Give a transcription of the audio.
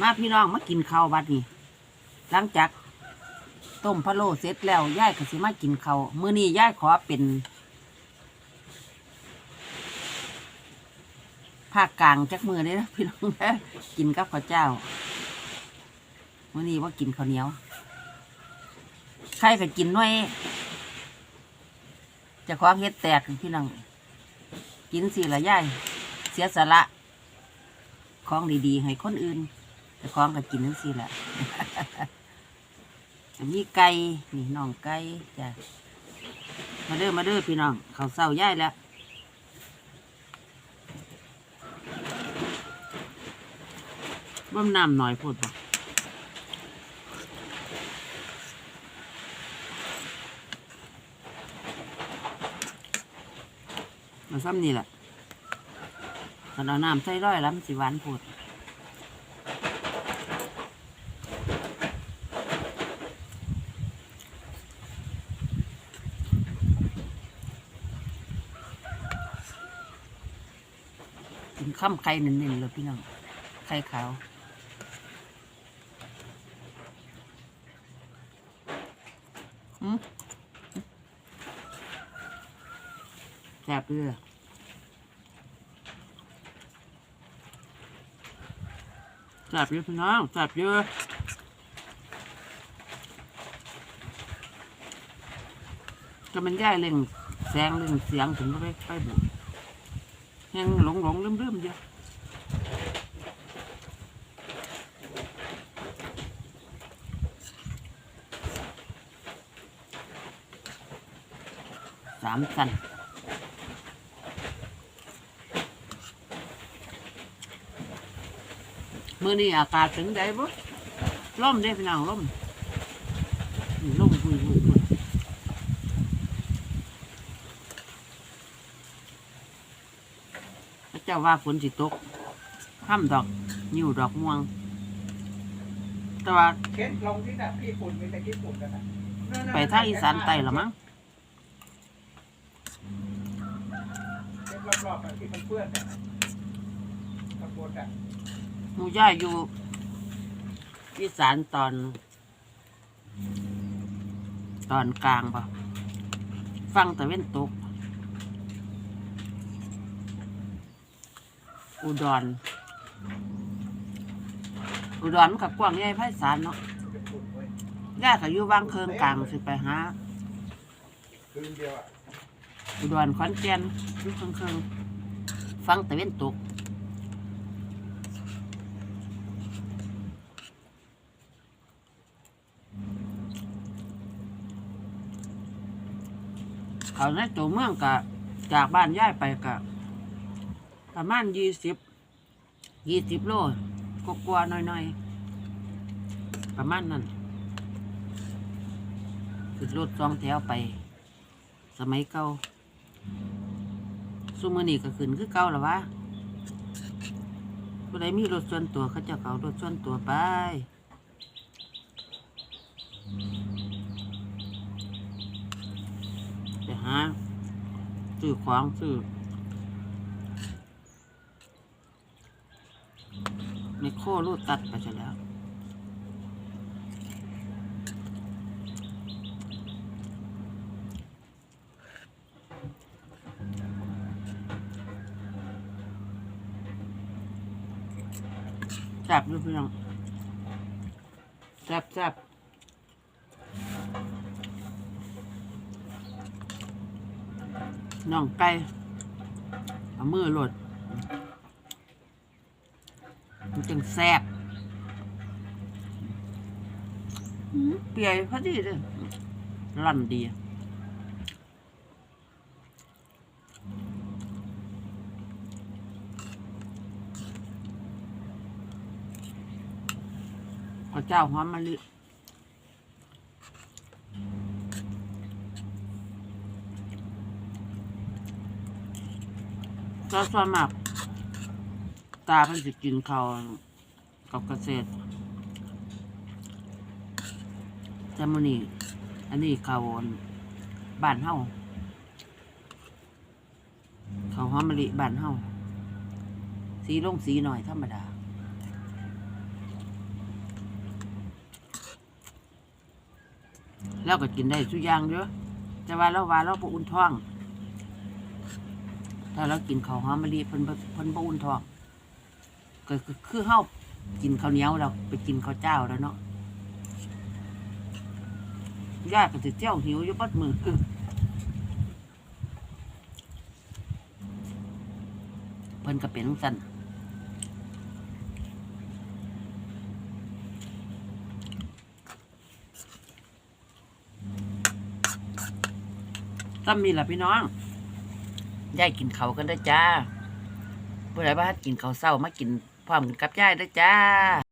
มาพี่น้องมากินข้าวบัดนี้หลังจากต้มพะโล้เสร็จแล้วย่ายก็สิมากินข้าวมื้อนี้ย่ายขอเป็นภาคกลางจักมือเลยนะพี่น้องนะกินกับข้าวเจ้ามื้อนี้ว่ากินข้าวเหนียวใครก็กินหน้อยจะคว้าของเฮ็ดแตกพี่น้องกินสิละย่ายเสียสละของดีๆ ให้คนอื่น แต่ของก็กินนั่นสิแหละมีไก่นี่น้องไก่จ้ะมาเด้อมาเด้อพี่น้องเขาเศร้าย่ายแล้วบ่มน้ำหน่อยพูดบ่มาซ้ำนี่แหละถ้าเอาน้ำใส่ร้อยแล้วมันสิหวานพูด ข้ามไข่เน้นๆเลยพี่น้องไข่ขาวแซ่บเลยแซ่บเยอะพี่น้องแซ่บเยอะก็มันย่ายเล่งแสงเล่งเสียงถึงก็ไปไปบุ ยังหลงหลงลืมลืมๆอยู่สามสันเมื่อนี้อากาศถึงได้บ่ล่มได้พี่น้องล่มนี่ล่มคุยคุยคุยพระเจ้าว่าฝนสิตกข้ามดอกนิ้วดอกม่วง แต่ว่าเช็ดลงที่น่ะญี่ปุ่นมีแต่ญี่ปุ่นกันนะไปทางอีสานใต้ละมั้งเช็ดรอบๆอะที่มันเปื้อนกันนะตะบนอะหมูย่าอยู่อีสานตอน ตอนกลางปะฟังตะเว้นตก อุดร อุดรมันกับกว้างใหญ่ไพศาลเนาะย่าก็อยู่บางเคิงกลางสิไปหาอะอุดรขอนแก่นอยู่เคิงเคิงฟังตะเว้นตกเขาในตัวเมืองกะจากบ้านย้ายไปกะ ประมาณยี่สิบยี่สิบโลกกลัวาๆหน่อยๆ ประมาณนั้นขึ้นรถสองแถวไป สมัยเก่าซุมือนี่ก็ขึ้นคือเก่าแล้วะผู้ใดมีรถส่วนตัวเขาจะเขารถส่วนตัวไปไปหาซื้อของซื้อ ในโครูดตัดไปซะแล้วแซ่บด้วยพี่น้องแซ่บแซ่บน้องไก่เอามือหลด มันจึงแซ่บเปียพอดีเลยลั่นดีข้าเจ้าหอมมะลิก็ส่วนมาก ตาเพิ่นสิกินเขากับเกษตรแต่มื้อนี่อันนี้ข้าวบ้านเฮาข้าวหอมมะลิบานเฮาสีลงสีหน่อยธรรมดาแล้วก็กินได้ทุกอย่างเยอะแต่ว่าเราว่าเราปูอุ่นท้อง ถ้าเรากินข้าวหอมมะลิเพิ่นเพิ่นปูอุ่นท้อง ก็คือคือเฮากินข้าวเหนียวเราไปกินข้าวเจ้าแล้วเนาะยายก็สิเที่ยวหิวอยู่ปัดมือคือเพิ่นก็เป็นจังซั่นก็มีล่ะพี่น้องยายกินเขากันเด้จ้าผู้ใดบ้านกินข้าวเศร้ามากิน พร้อมกับยายด้อจ้า